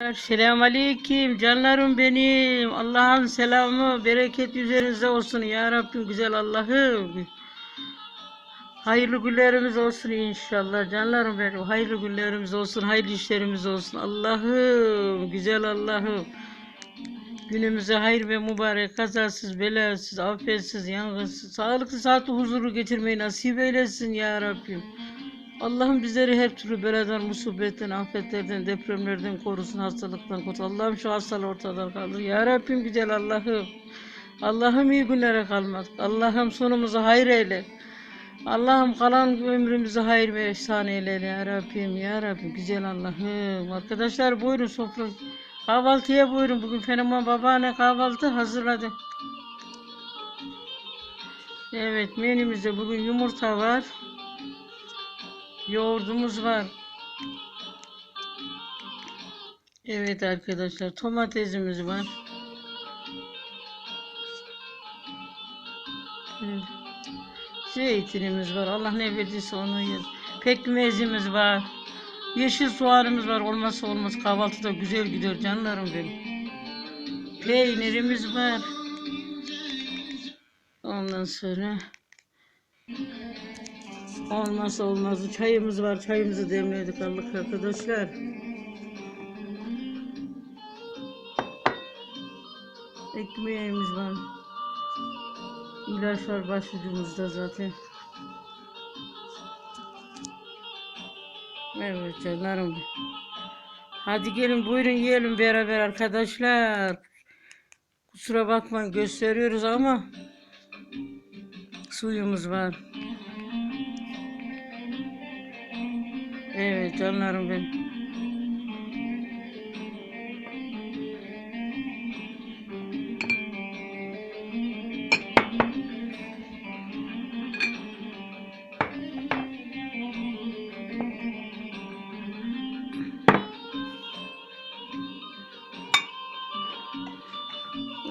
Selamun Aleyküm canlarım benim. Allah'ın selamı, bereket üzerinize olsun ya Rabbim güzel Allah'ım. Hayırlı günlerimiz olsun inşallah canlarım benim. Hayırlı günlerimiz olsun, hayırlı işlerimiz olsun. Allah'ım, güzel Allah'ım. Günümüze hayır ve mübarek, kazasız, belasız, afetsiz, yangınsız, sağlıklı, sağlıklı, huzurlu geçirmeyi nasip eylesin ya Rabbim. Allah'ım bizleri her türlü beladan, musibetten, afetlerden, depremlerden korusun, hastalıktan korusun. Allah'ım şu hastalığı ortadan kaldır. Ya Rabbim güzel Allah'ım. Allah'ım iyi günlere kalmadık. Allah'ım sonumuzu hayır eyle. Allah'ım kalan ömrümüzü hayır ve ihsan eyle ya Rabbim. Ya Rabbim güzel Allah'ım. Arkadaşlar buyurun sofra. Kahvaltıya buyurun. Bugün Fenomen babaanne kahvaltı hazırladı. Evet menümüzde bugün yumurta var. Yoğurdumuz var. Evet arkadaşlar domatesimiz var. Evet. Zeytinimiz var. Allah ne verdiyse onu yer. Pekmezimiz var. Yeşil soğanımız var. Olmazsa olmaz kahvaltıda güzel gidiyor canlarım benim. Peynirimiz var. Ondan sonra Olmazsa olmazı çayımız var. Çayımızı demledik aldık arkadaşlar. Ekmeğimiz var. İlaç var başucumuzda zaten. Evet canlarım. Hadi gelin buyurun yiyelim beraber arkadaşlar. Kusura bakmayın gösteriyoruz ama suyumuz var. Evet canlarım benim.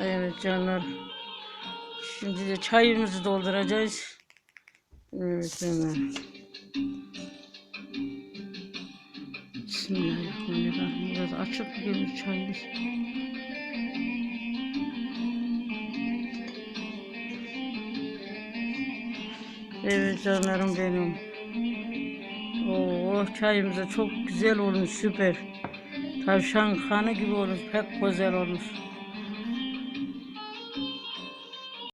Evet canlar. Şimdi de çayımızı dolduracağız. Evet canlar. Bismillahirrahmanirrahim. Biraz açık gelir çayımız. Evet canlarım benim. Oo çayımız da çok güzel olmuş süper. Tavşan kanı gibi olmuş pek güzel olmuş.